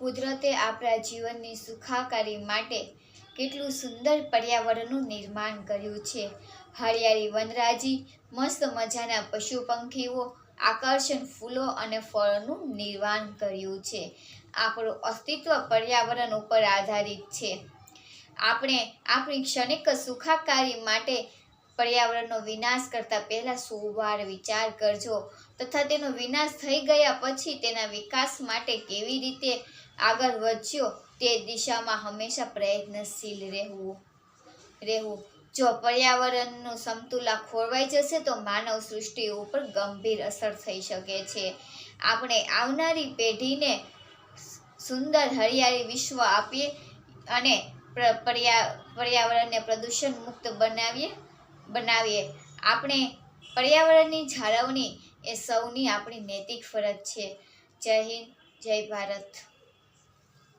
કુદરતે આપણા જીવનની સુખાકારી માટે કેટલું સુંદર પર્યાવરણનું નિર્માણ કર્યું છે. હરિયાળી વનરાજી, મસ્ત મજાના પશુ પંખીઓ આકર્ષણ ફૂલો અને ફળોનું નિર્માણ કર્યું છે. આપણું અસ્તિત્વ પર્યાવરણ ઉપર આધારિત છે. આપણે આપણી ક્ષણિક સુખાકારી માટે પર્યાવરણનો વિનાશ કરતા પહેલાં સો વાર વિચાર કરજો. તથા તેનો વિનાશ થઈ ગયા પછી તેના વિકાસ માટે કેવી રીતે આગળ વધ્યો તે દિશામાં હંમેશા પ્રયત્નશીલ રહેવું. રહેવું. જો પર્યાવરણનું સમતુલા ખોરવાઈ જશે તો માનવ સૃષ્ટિ ઉપર ગંભીર અસર થઈ શકે છે. આપણે આવનારી પેઢીને સુંદર હરિયાળી વિશ્વ આપીએ અને પર્યાવરણને પ્રદૂષણ મુક્ત બનાવીએ. બનાવીએ. આપણે પર્યાવરણની જાળવણી એ સૌની આપણી નૈતિક ફરજ છે. જય હિન્દ જય ભારત.